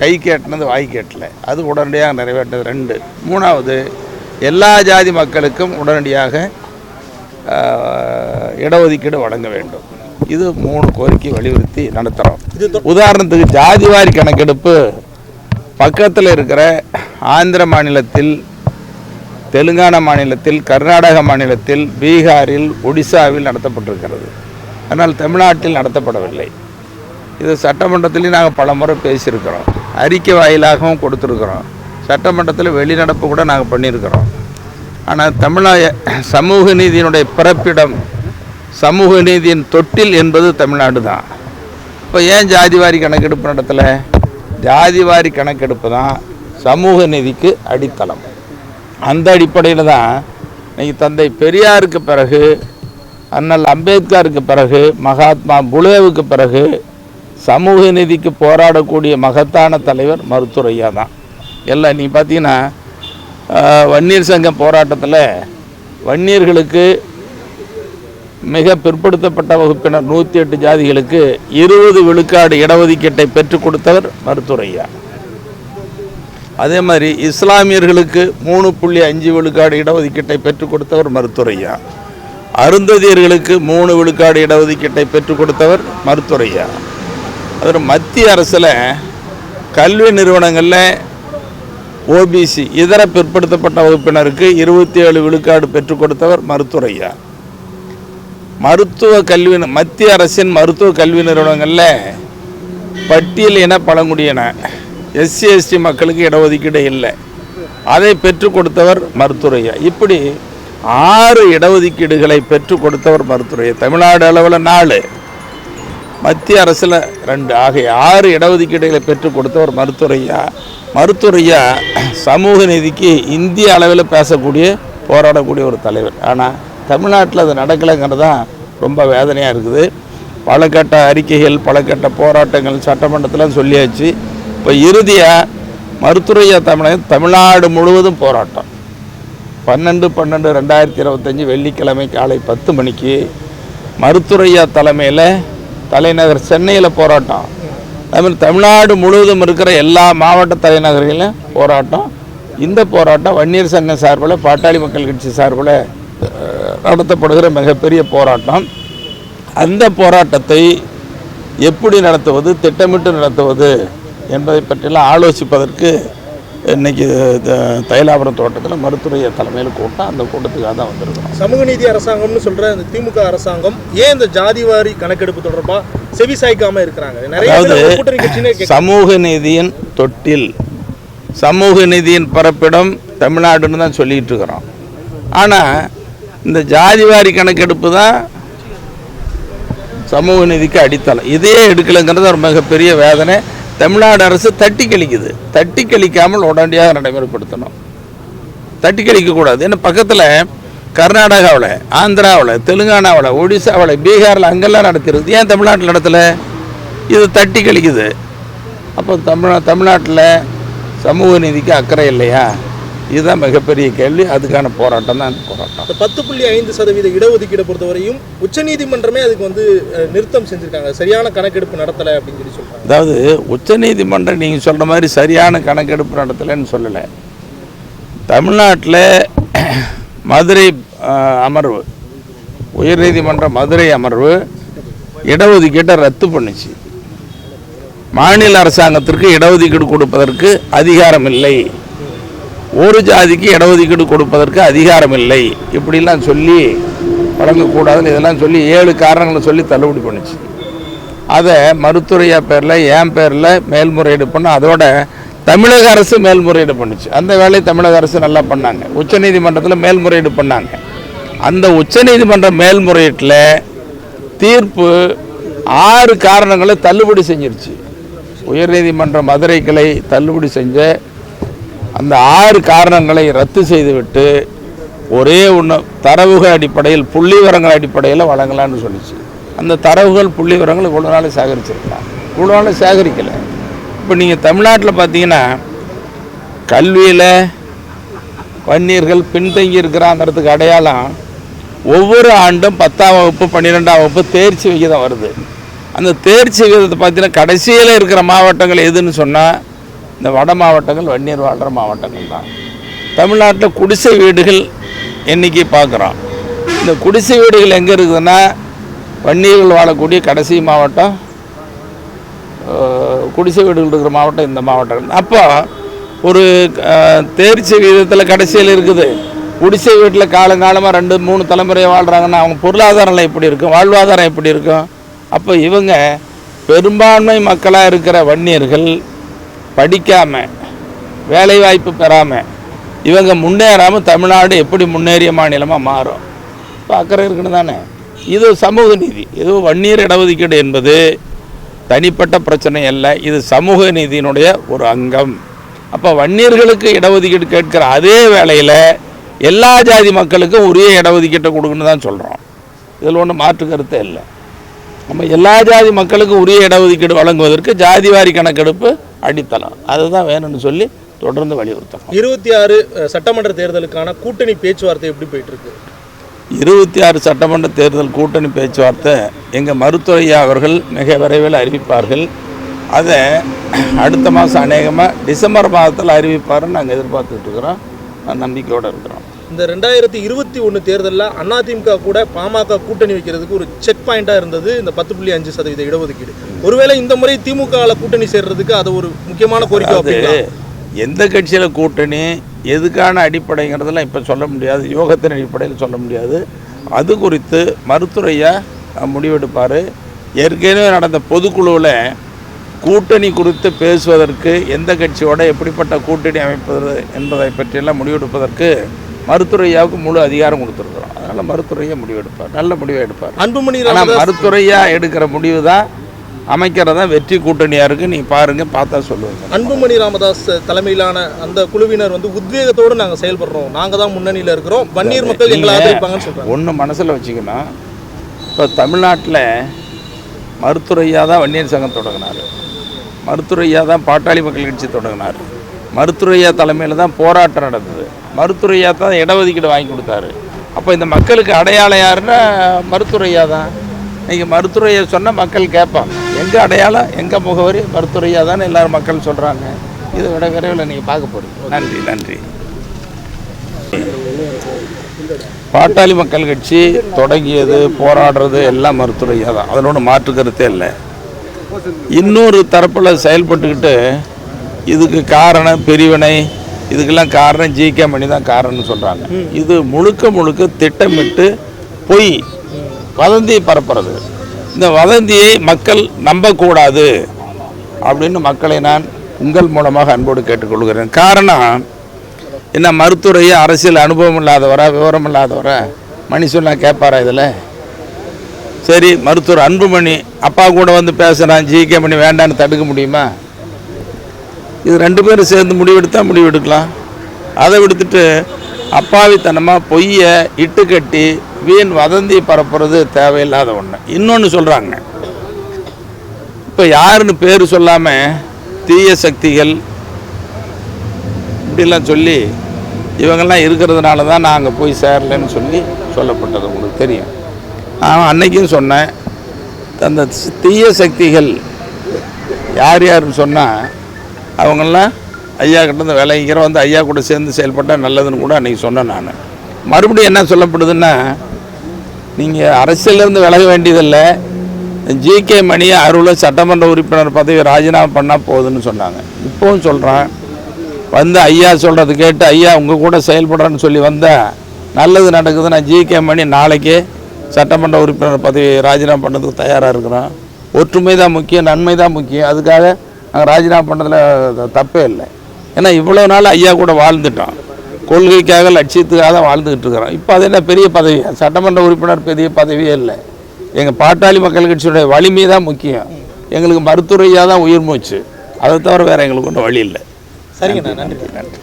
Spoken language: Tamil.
கை கேட்டினது வாய் கேட்டல. அது உடனடியாக நிறைவேற்றது ரெண்டு. மூணாவது எல்லா ஜாதி மக்களுக்கும் உடனடியாக இடஒதுக்கீடு வழங்க வேண்டும். இது மூணு கோரிக்கை வலியுறுத்தி நடத்துகிறோம் இது உதாரணத்துக்கு ஜாதிவாரி கணக்கெடுப்பு பக்கத்தில் இருக்கிற ஆந்திர மாநிலத்தில் தெலுங்கானா மாநிலத்தில் கர்நாடக மாநிலத்தில் பீகாரில் ஒடிசாவில் நடத்தப்பட்டிருக்கிறது. ஆனால் தமிழ்நாட்டில் நடத்தப்படவில்லை. இது சட்டமன்றத்திலையும் நாங்கள் பல முறை பேசியிருக்கிறோம். அறிக்கை வாயிலாகவும் கொடுத்துருக்குறோம். சட்டமன்றத்தில் வெளிநடப்பு கூட நாங்கள் பண்ணியிருக்கிறோம். ஆனால் தமிழக சமூக நீதியினுடைய பிறப்பிடம் சமூக நீதியின் தொட்டில் என்பது தமிழ்நாடு தான். இப்போ ஏன் ஜாதிவாரி கணக்கெடுப்பு நடத்தலை? ஜாதிவாரி கணக்கெடுப்பு தான் சமூக நீதிக்கு அடித்தளம். அந்த அடிப்படையில் தான் இன்றைக்கி தந்தை பெரியாருக்கு பிறகு அண்ணல் அம்பேத்கருக்கு பிறகு மகாத்மா புலேவுக்கு பிறகு சமூக நீதிக்கு போராடக்கூடிய மகத்தான தலைவர் மருத்துவரையா தான். எல்லாம் நீ பார்த்தீங்கன்னா வன்னியர் சங்க போராட்டத்தில் வன்னியர்களுக்கு மிக பிற்படுத்தப்பட்ட வகுப்பினர் நூற்றி எட்டு ஜாதிகளுக்கு இருபது விழுக்காடு இடஒதுக்கீட்டை பெற்றுக் கொடுத்தவர் மருத்துவரையா. அதே மாதிரி இஸ்லாமியர்களுக்கு மூணு புள்ளி அஞ்சு விழுக்காடு இடஒதுக்கீட்டை பெற்றுக் கொடுத்தவர் மருத்துவரையா. அருந்ததியர்களுக்கு மூணு விழுக்காடு இடஒதுக்கீட்டை பெற்றுக் கொடுத்தவர் மருத்துவரையா. அதில் மத்திய அரசில் கல்வி நிறுவனங்களில் ஓபிசி இதர பிற்படுத்தப்பட்ட வகுப்பினருக்கு இருபத்தி ஏழு விழுக்காடு பெற்றுக் கொடுத்தவர் மருத்துவரையா மருத்துவ கல்வி மத்திய அரசின் மருத்துவ கல்வி நிறுவனங்களில் பட்டியல் இன பழங்குடியின எஸ்சி எஸ்டி மக்களுக்கு இடஒதுக்கீடு இல்லை. அதை பெற்றுக் கொடுத்தவர் மருத்துவரையா இப்படி ஆறு இடஒதுக்கீடுகளை பெற்றுக் கொடுத்தவர் மருத்துவரையா தமிழ்நாடு அளவில் நாலு. மத்திய அரசில் ரெண்டு ஆகிய ஆறு இடஒதுக்கீடுகளை பெற்றுக் கொடுத்தவர் மருத்துவரையா மருத்துவரையா சமூக நீதிக்கு இந்திய அளவில் பேசக்கூடிய போராடக்கூடிய ஒரு தலைவர். ஆனால் தமிழ்நாட்டில் அது நடக்கலைங்கிறது தான் ரொம்ப வேதனையாக இருக்குது. பல கட்ட அறிக்கைகள் பல கட்ட போராட்டங்கள் சட்டமன்றத்தில் சொல்லியாச்சு. இப்போ இறுதியாக மருத்துவரையா தமிழகம் தமிழ்நாடு முழுவதும் போராட்டம். பன்னெண்டு பன்னெண்டு ரெண்டாயிரத்தி இருபத்தஞ்சி வெள்ளிக்கிழமை காலை பத்து மணிக்கு மருத்துவரையா தலைமையில் தலைநகர் சென்னையில் போராட்டம். அதுமாதிரி தமிழ்நாடு முழுவதும் இருக்கிற எல்லா மாவட்ட தலைநகர்களிலும் போராட்டம். இந்த போராட்டம் வன்னியர் சங்கம் சார்பில் பாட்டாளி மக்கள் கட்சி சார்பில் நடத்தப்படுகிற மிகப்பெரிய போராட்டம். அந்த போராட்டத்தை எப்படி நடத்துவது திட்டமிட்டு நடத்துவது என்பதை பற்றியெல்லாம் ஆலோசிப்பதற்கு இன்னைக்கு த- தைலாபுரம் தோட்டத்தில் மருத்துவரைய தலைமையில் கூட்டம் அந்த கூட்டத்துக்காக தான் வந்திருக்கிறோம். சமூக நீதி அரசாங்கம்னு சொல்ற இந்த திமுக அரசாங்கம் ஏன் இந்த ஜாதிவாரி கணக்கெடுப்பு தொடர்பா செவி சாய்க்காம இருக்கிறாங்க அதாவது சமூக நீதியின் தொட்டில் சமூக நீதியின் பரப்பிடம் தமிழ்நாடுன்னு தான் சொல்லிட்டு இருக்கிறோம். ஆனால் இந்த ஜாதிவாரி கணக்கெடுப்பு தான் சமூக நீதிக்கு அடித்தளம். இதையே எடுக்கலைங்கிறது ஒரு மிகப்பெரிய வேதனை. தமிழ்நாடு அரசு தட்டி கழிக்குது. தட்டி கழிக்காமல் உடனடியாக நடைமுறைப்படுத்தணும். தட்டி கழிக்கக்கூடாது ஏன்னா பக்கத்தில் கர்நாடகாவில் ஆந்திராவில் தெலுங்கானாவில் ஒடிசாவில் பீகாரில் அங்கெல்லாம் நடக்கிறது. ஏன் தமிழ்நாட்டில் நடத்தலை? இது தட்டி கழிக்குது. அப்போ தமிழ் தமிழ்நாட்டில் சமூக நீதிக்கு அக்கறை இல்லையா? இதுதான் மிகப்பெரிய கேள்வி. அதுக்கான போராட்டம் தான் போராட்டம். பத்து புள்ளி ஐந்து சதவீத இடஒதுக்கீடை பொறுத்தவரையும் உச்சநீதிமன்றமே அதுக்கு வந்து நிறுத்தம் செஞ்சிருக்காங்க. சரியான கணக்கெடுப்பு நடத்தலை அப்படின்னு சொல்லி சொல்றாங்க. அதாவது உச்சநீதிமன்றம் நீங்கள் சொல்கிற மாதிரி சரியான கணக்கெடுப்பு நடத்தலைன்னு சொல்லலை. தமிழ்நாட்டில் மதுரை அமர்வு உயர்நீதிமன்ற மதுரை அமர்வு இடஒதுக்கீட்டை ரத்து பண்ணுச்சு. மாநில அரசாங்கத்திற்கு இடஒதுக்கீடு கொடுப்பதற்கு அதிகாரம் இல்லை. ஒரு ஜாதிக்கு இடஒதுக்கீடு கொடுப்பதற்கு அதிகாரம் இல்லை இப்படிலாம் சொல்லி வழங்கக்கூடாதுன்னு இதெல்லாம் சொல்லி ஏழு காரணங்களை சொல்லி தள்ளுபடி பண்ணுச்சு. அதை மருத்துவரையா பேரில் என் பேரில் மேல்முறையீடு பண்ண அதோட தமிழக அரசு மேல்முறையீடு பண்ணுச்சு. அந்த வேலையை தமிழக அரசு நல்லா பண்ணாங்க. உச்சநீதிமன்றத்தில் மேல்முறையீடு பண்ணாங்க. அந்த உச்சநீதிமன்ற மேல்முறையீட்டில் தீர்ப்பு ஆறு காரணங்களை தள்ளுபடி செஞ்சிருச்சு. உயர்நீதிமன்ற மதுரை கிளை தள்ளுபடி செஞ்ச அந்த ஆறு காரணங்களை ரத்து செய்துவிட்டு ஒரே ஒன்று தரவுகள் அடிப்படையில் புள்ளி விவரங்கள் அடிப்படையில் வழங்கலாம்னு சொல்லிச்சு. அந்த தரவுகள் புள்ளி விவரங்கள் இவ்வளோ நாள் சேகரிச்சிருக்கலாம். இவ்வளோ நாள் சேகரிக்கலை. இப்போ நீங்கள் தமிழ்நாட்டில் பார்த்தீங்கன்னா கல்வியில் வன்னியர்கள் பின்தங்கி இருக்கிறாங்கிறதுக்கு அடையாளம் ஒவ்வொரு ஆண்டும் பத்தாம் வகுப்பு பன்னிரெண்டாம் வகுப்பு தேர்ச்சி விகிதம் வருது. அந்த தேர்ச்சி விகிதத்தை பார்த்தீங்கன்னா கடைசியில் இருக்கிற மாவட்டங்கள் எதுன்னு சொன்னால் இந்த வட மாவட்டங்கள் வன்னியர் வாழ்கிற மாவட்டங்கள் தான் தமிழ்நாட்டில் குடிசை வீடுகள் எண்ணிக்கை பார்க்குறோம்? இந்த குடிசை வீடுகள் எங்கே இருக்குதுன்னா வன்னியர்கள் வாழக்கூடிய கடைசி மாவட்டம் குடிசை வீடுகள் இருக்கிற மாவட்டம் இந்த மாவட்டம் அப்போ ஒரு தேர்ச்சி விகிதத்தில் கடைசியில் இருக்குது. குடிசை வீட்டில் காலங்காலமாக ரெண்டு மூணு தலைமுறையை வாழ்கிறாங்கன்னா அவங்க பொருளாதாரம் எப்படி இருக்கும்? வாழ்வாதாரம் எப்படி இருக்கும்? அப்போ இவங்க பெரும்பான்மை மக்களாக இருக்கிற வன்னியர்கள் படிக்காமல் வேலைவாய்ப்பு பெறாமல் இவங்க முன்னேறாமல் தமிழ்நாடு எப்படி முன்னேறிய மாநிலமாக மாறும்? இப்போ அக்கறை இருக்குன்னு தானே. இது சமூக நீதி. இது வன்னியர் இடஒதுக்கீடு என்பது தனிப்பட்ட பிரச்சனை அல்ல. இது சமூக நீதியினுடைய ஒரு அங்கம். அப்போ வன்னியர்களுக்கு இடஒதுக்கீடு கேட்கிற அதே வேளையில் எல்லா ஜாதி மக்களுக்கும் உரிய இடஒதுக்கீட்டை கொடுக்குன்னு தான் சொல்கிறோம் இதில் ஒன்றும் மாற்று கருத்தே இல்லை. நம்ம எல்லா ஜாதி மக்களுக்கும் உரிய இடஒதுக்கீடு வழங்குவதற்கு ஜாதிவாரி கணக்கெடுப்பு அடித்தளம். அதுதான் வேணும்னு சொல்லி தொடர்ந்து வலியுறுத்தணும். இருபத்தி ஆறு சட்டமன்ற தேர்தலுக்கான கூட்டணி பேச்சுவார்த்தை எப்படி போயிட்டு இருக்கு இருபத்தி ஆறு சட்டமன்ற தேர்தல் கூட்டணி பேச்சுவார்த்தை எங்கள் மருத்துவரையா அவர்கள் மிக விரைவில் அறிவிப்பார்கள். அதை அடுத்த மாதம் அநேகமாக டிசம்பர் மாதத்தில் அறிவிப்பாருன்னு நாங்கள் எதிர்பார்த்துட்டு இருக்கிறோம். நம்பிக்கையோடு இருக்கிறோம். இந்த ரெண்டாயிரத்தி இருபத்தி ஒன்று தேர்தலில் அதிமுக கூட பாமக கூட்டணி வைக்கிறதுக்கு ஒரு செக் பாயிண்டாக இருந்தது. இந்த பத்து புள்ளி அஞ்சு சதவீத இடஒதுக்கீடு. ஒருவேளை இந்த முறை திமுகவில் கூட்டணி சேர்றதுக்கு அது ஒரு முக்கியமான கோரிக்கை? எந்த கட்சியில் கூட்டணி எதுக்கான அடிப்படைங்கிறதெல்லாம் இப்போ சொல்ல முடியாது. யோகத்தின் அடிப்படையில் சொல்ல முடியாது. அது குறித்து மருத்துவரையா முடிவெடுப்பார். ஏற்கனவே நடந்த பொதுக்குழுவில் கூட்டணி குறித்து பேசுவதற்கு எந்த கட்சியோட எப்படிப்பட்ட கூட்டணி அமைப்பது என்பதை பற்றியெல்லாம் முடிவெடுப்பதற்கு மருத்துவரையாவுக்கு முழு அதிகாரம் கொடுத்துருக்குறோம். அதனால் மருத்துவரையா முடிவெடுப்பார். நல்ல முடிவை எடுப்பார். அன்புமணி ஆனால் மருத்துவரையா எடுக்கிற முடிவு தான் அமைக்கிறதா வெற்றி கூட்டணியாக இருக்குது நீங்கள் பாருங்கள் பார்த்தா சொல்லுவாங்க. அன்புமணி ராமதாஸ் தலைமையிலான அந்த குழுவினர் வந்து உத்வேகத்தோடு நாங்கள் செயல்படுறோம். நாங்கள் தான் முன்னணியில் இருக்கிறோம். வன்னியர் மக்கள் எங்களை ஆதரிப்பாங்கன்னு ஒன்று மனசில் வச்சுக்கணும். இப்போ தமிழ்நாட்டில் மருத்துவரையா தான் வன்னியர் சங்கம் தொடங்கினார். மருத்துவரையா தான் பாட்டாளி மக்கள் கட்சி தொடங்கினார். மருத்துவரையா தலைமையில் தான் போராட்டம் நடந்தது. மருத்துவரையா தான் இடஒதுக்கீடு வாங்கி கொடுத்தாரு. அப்போ இந்த மக்களுக்கு அடையாளம் யாருன்னா மருத்துவரையா தான். நீங்கள் மருத்துவரையா சொன்னால் மக்கள் கேட்பாங்க. எங்கே அடையாளம் எங்கே முகவரி மருத்துவரையா தானே எல்லாரும் மக்கள் சொல்கிறாங்க இதை விட விரைவில் நீங்கள் பார்க்க போகிறீங்க நன்றி நன்றி. பாட்டாளி மக்கள் கட்சி தொடங்கியது போராடுறது எல்லாம் மருத்துவரையா தான். அதில் ஒன்றும் மாற்று கருத்தே இல்லை. இன்னொரு தரப்பில் செயல்பட்டுக்கிட்டு இதுக்கு காரணம் பிரிவினை இதுக்கெல்லாம் காரணம் ஜிகே மணி தான் காரணம்னு சொல்கிறாங்க இது முழுக்க முழுக்க திட்டமிட்டு பொய் வதந்தியை பரப்புறது. இந்த வதந்தியை மக்கள் நம்பக்கூடாது அப்படின்னு மக்களை நான் உங்கள் மூலமாக அன்போடு கேட்டுக்கொள்கிறேன். காரணம் என்ன மருத்துவரையே அரசியல் அனுபவம் இல்லாதவரா விவரம் இல்லாதவரா? மணி சொன்னா கேட்பாரா இதில்? சரி மருத்துவர் அன்புமணி அப்பா கூட வந்து பேசுகிறான் ஜிகே மணி வேண்டான்னு தடுக்க முடியுமா? இது ரெண்டு பேரும் சேர்ந்து முடிவெடுத்தால் முடிவெடுக்கலாம். அதை விடுத்துட்டு அப்பாவித்தனமாக பொய்யை இட்டு கட்டி வீண் வதந்தி பரப்புறது தேவையில்லாத ஒன்று இன்னொன்று சொல்கிறாங்க இப்போ யாருன்னு பேர் சொல்லாமல் தீய சக்திகள் இப்படிலாம் சொல்லி இவங்கெல்லாம் இருக்கிறதுனால தான் நான் அங்கே போய் சேரலைன்னு சொல்லி சொல்லப்பட்டது உங்களுக்கு தெரியும். நான் அன்னைக்கும் சொன்னேன். அந்த தீய சக்திகள் யார் யாருன்னு சொன்னால் அவங்கெல்லாம் ஐயா கிட்ட இருந்து விலகிக்கிற வந்து ஐயா கூட சேர்ந்து செயல்பட்டால் நல்லதுன்னு கூட அன்றைக்கி சொன்னேன் நான். மறுபடியும் என்ன சொல்லப்படுதுன்னா நீங்கள் அரசியலேருந்து விலக வேண்டியதில்லை. ஜிகே மணி அருள் சட்டமன்ற உறுப்பினர் பதவி ராஜினாமா பண்ணால் போகுதுன்னு சொன்னாங்க. இப்போவும் சொல்கிறேன் வந்து ஐயா சொல்கிறது கேட்டு ஐயா உங்கள் கூட செயல்படுறேன்னு சொல்லி வந்தால் நல்லது நடக்குது நான் ஜிகே மணி நாளைக்கு சட்டமன்ற உறுப்பினர் பதவி ராஜினாமா பண்ணதுக்கு தயாராக இருக்கிறோம் ஒற்றுமை தான் முக்கியம் நன்மை தான் முக்கியம். அதுக்காக நாங்கள் ராஜினாமா பண்ணதில் தப்பே இல்லை. ஏன்னா இவ்வளோ நாள் ஐயா கூட வாழ்ந்துட்டோம் கொள்கைக்காக லட்சியத்துக்காக தான் வாழ்ந்துக்கிட்டு இருக்கிறோம் இப்போ அது என்ன பெரிய பதவி? சட்டமன்ற உறுப்பினர் பெரிய பதவியே இல்லை. எங்கள் பாட்டாளி மக்கள் கட்சியுடைய வலிமை தான் முக்கியம். எங்களுக்கு மருத்துவரையாக தான் உயிர் மூச்சு. அதை தவிர வேறு எங்களுக்கு ஒன்றும் வழி இல்லை. சரிங்கண்ணா. நன்றி. நன்றி.